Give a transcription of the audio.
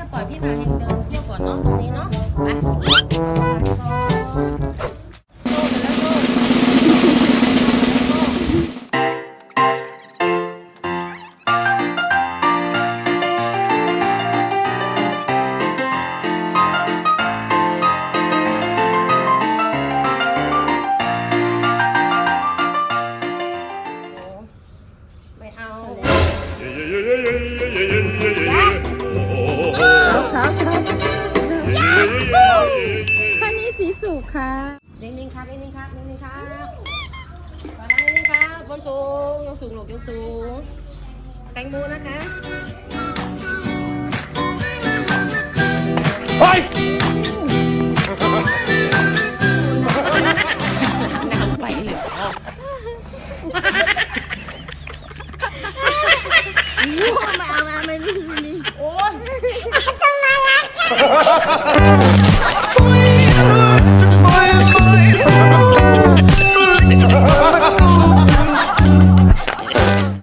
ก็ปล่อยพี่พาเฮงเดินเที่ยวก่อนเนาะตรงนี้เนาะไปโชว์ไปแล้วโชว์ไม่เอา สีสุกค่ะนิ่งๆครับนิ่งๆครับนิ่งๆครับขอนั่งนิ่งๆครับบนสูงยกสูงหลบยกสูง แตงโมนะคะเฮ้ยน้ำไปเลยมาเอามาไม่รู้นี่โอ้ยโอ้ย